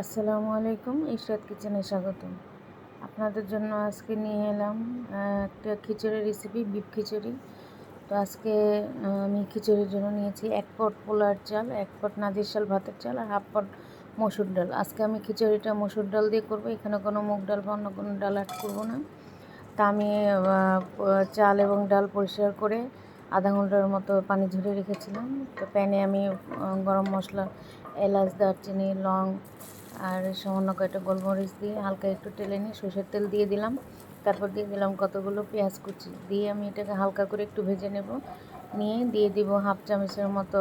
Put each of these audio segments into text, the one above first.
আসসালামু আলাইকুম ইশরাত কিচেনে স্বাগতম। আপনাদের জন্য আজকে নিয়ে এলাম একটা খিচুড়ি রেসিপি বিফ খিচুড়ি। তো আজকে আমি খিচুড়ির জন্য নিয়েছি এক পট পোলার চাল, এক পট নাজির চাল ভাতের চাল, আর হাফ পট মসুর ডাল। আজকে আমি খিচুড়িটা মসুর ডাল দিয়ে করব, এখানে কোনো মুগ ডাল বা অন্য কোনো ডাল অ্যাড করব না। তা আমি চাল এবং ডাল পরিষ্কার করে আধা ঘণ্টার মতো পানি ঝরিয়ে রেখেছিলাম। তো প্যানে আমি গরম মশলা, এলাচ, দারচিনি, লং আর সামান্য কয়েকটা গোলমরিচ দিয়ে হালকা একটু টেলে নিয়ে সর্ষের তেল দিয়ে দিলাম। তারপর দিয়ে দিলাম কতগুলো পেঁয়াজ কুচি। দিয়ে আমি এটাকে হালকা করে একটু ভেজে নেব। নিয়ে দিয়ে দিব হাফ চামচের মতো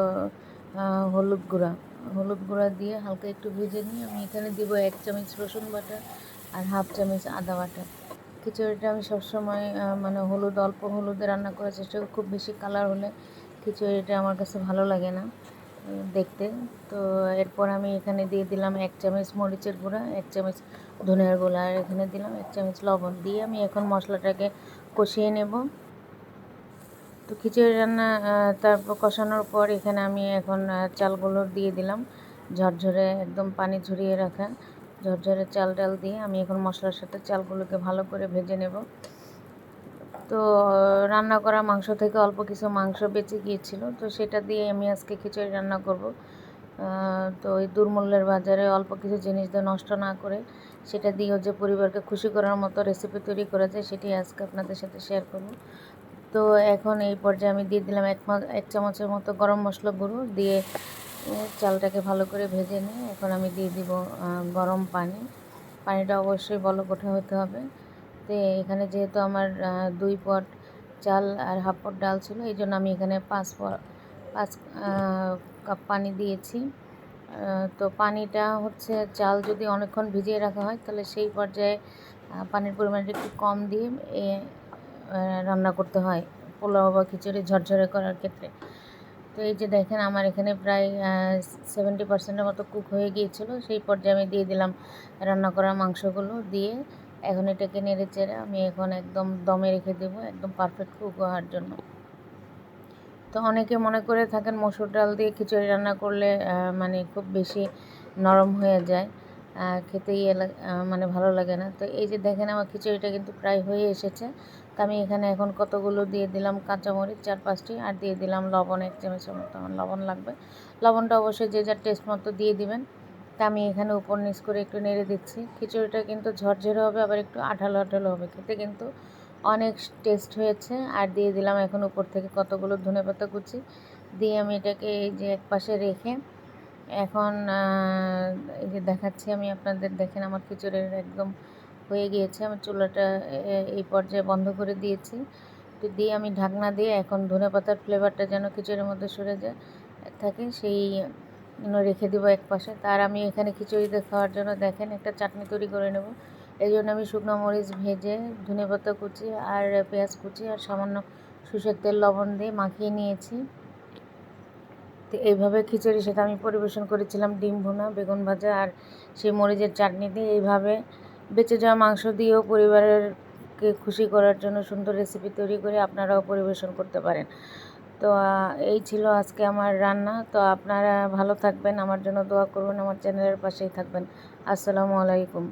হলুদ গুঁড়া। হলুদ গুঁড়া দিয়ে হালকা একটু ভেজে নিয়ে আমি এখানে দিব এক চামচ রসুন বাটা আর হাফ চামচ আদা বাটা। খিচুড়িটা আমি সবসময় মানে হলুদ, অল্প হলুদে রান্না করার চেষ্টা করি। খুব বেশি কালার হলে খিচুড়িটা আমার কাছে ভালো লাগে না। দেখতে। তো এরপর আমি এখানে দিয়ে দিলাম এক চামচ মরিচের গুঁড়া, এক চামচ ধনিয়ার গুঁড়া, আর এখানে দিলাম এক চামচ লবণ। দিয়ে আমি এখন মশলাটাকে কষিয়ে নেব। তো খিচুড়ি রান্না তারপর কষানোর পর এখানে আমি এখন চালগুলো দিয়ে দিলাম। ঝরঝরে একদম পানি ঝরিয়ে রাখা। ঝরঝরে চাল ডাল দিয়ে আমি এখন মশলার সাথে চালগুলোকে ভালো করে ভেজে নেব। তো, রান্না করা মাংস থেকে অল্প কিছু মাংস বেঁচে গিয়েছিল। তো সেটা দিয়ে আমি আজকে খিচুড়ি রান্না করব। তো ওই দুর্মূল্যের বাজারে অল্প কিছু জিনিস দিয়ে নষ্ট না করে সেটা দিয়েও যে পরিবারকে খুশি করার মতো রেসিপি তৈরি করা যায় সেটি আজকে আপনাদের সাথে শেয়ার করব। তো এখন এই পর্যায়ে আমি দিয়ে দিলাম এক এক চামচের মতো গরম মশলা গুঁড়ো দিয়ে চালটাকে ভালো করে ভেজে নিয়ে এখন আমি দিয়ে দিব গরম পানি। পানিটা অবশ্যই বলকোঠা হতে হবে। তো এখানে যেহেতু আমার দুই পট চাল আর হাফ পট ডাল ছিল, এই জন্য আমি এখানে পাঁচ পট, পাঁচ কাপ পানি দিয়েছি। তো পানিটা হচ্ছে চাল যদি অনেকক্ষণ ভিজিয়ে রাখা হয়, তাহলে সেই পর্যায়ে পানির পরিমাণটা একটু কম দিয়ে রান্না করতে হয় পোলাও বা খিচুড়ি ঝরঝরে করার ক্ষেত্রে। তো এই যে দেখেন, আমার এখানে প্রায় সেভেন্টি পার্সেন্টের মতো কুক হয়ে গিয়েছিল। সেই পর্যায়ে আমি দিয়ে দিলাম রান্না করা মাংসগুলো দিয়ে এখন এটাকে নেড়ে চেড়ে আমি এখন একদম দমে রেখে দেবো, একদম পারফেক্ট কুক হওয়ার জন্য। তো অনেকে মনে করে থাকেন মসুর ডাল দিয়ে খিচুড়ি রান্না করলে মানে খুব বেশি নরম হয়ে যায় খেতে ইয়ে মানে ভালো লাগে না। তো এই যে দেখেন আমার খিচুড়িটা কিন্তু প্রায় হয়ে এসেছে। তো আমি এখানে এখন কতগুলো দিয়ে দিলাম কাঁচামরিচ চার পাঁচটি আর দিয়ে দিলাম লবণ, এক চামচের মতো আমার লবণ লাগবে। লবণটা অবশ্যই যে যার টেস্ট মতো দিয়ে দিবেন। তা আমি এখানে উপর নিচ করে একটু নেড়ে দিচ্ছি। খিচুড়িটা কিন্তু ঝরঝরে হবে, আবার একটু আঠালো আঠালো হবে। খেতে কিন্তু অনেক টেস্ট হয়েছে। আর দিয়ে দিলাম এখন উপর থেকে কতগুলো ধনে পাতা কুচি। দিয়ে আমি এটাকে এই যে এক পাশে রেখে এখন এই যে দেখাচ্ছি আমি আপনাদের, দেখেন আমার খিচুড়ির একদম হয়ে গিয়েছে। আমার চুলাটা এই পর্যায়ে বন্ধ করে দিয়েছি। তো দিয়ে আমি ঢাকনা দিয়ে এখন ধনে পাতার ফ্লেভারটা যেন খিচুড়ির মধ্যে সরে যায়, থাকে সেই রেখে দেবো এক পাশে। তার আমি এখানে খিচুড়িতে খাওয়ার জন্য দেখেন একটা চাটনি তৈরি করে নেব। এই জন্য আমি শুকনো মরিচ ভেজে, ধনে পাতা কুচি আর পেঁয়াজ কুচি আর সামান্য সর্ষের তেল, লবণ দিয়ে মাখিয়ে নিয়েছি। তো এইভাবে খিচুড়ির সাথে আমি পরিবেশন করেছিলাম ডিম ভুনা, বেগুন ভাজা আর সেই মরিচের চাটনি দিয়ে। এইভাবে বেঁচে যাওয়া মাংস দিয়েও পরিবারেরকে খুশি করার জন্য সুন্দর রেসিপি তৈরি করে আপনারাও পরিবেশন করতে পারেন। তো এই ছিল আজকে আমার রান্না। তো আপনারা ভালো থাকবেন, আমার জন্য দোয়া করবেন, আমার চ্যানেলের পাশেই থাকবেন। আসসালামু আলাইকুম।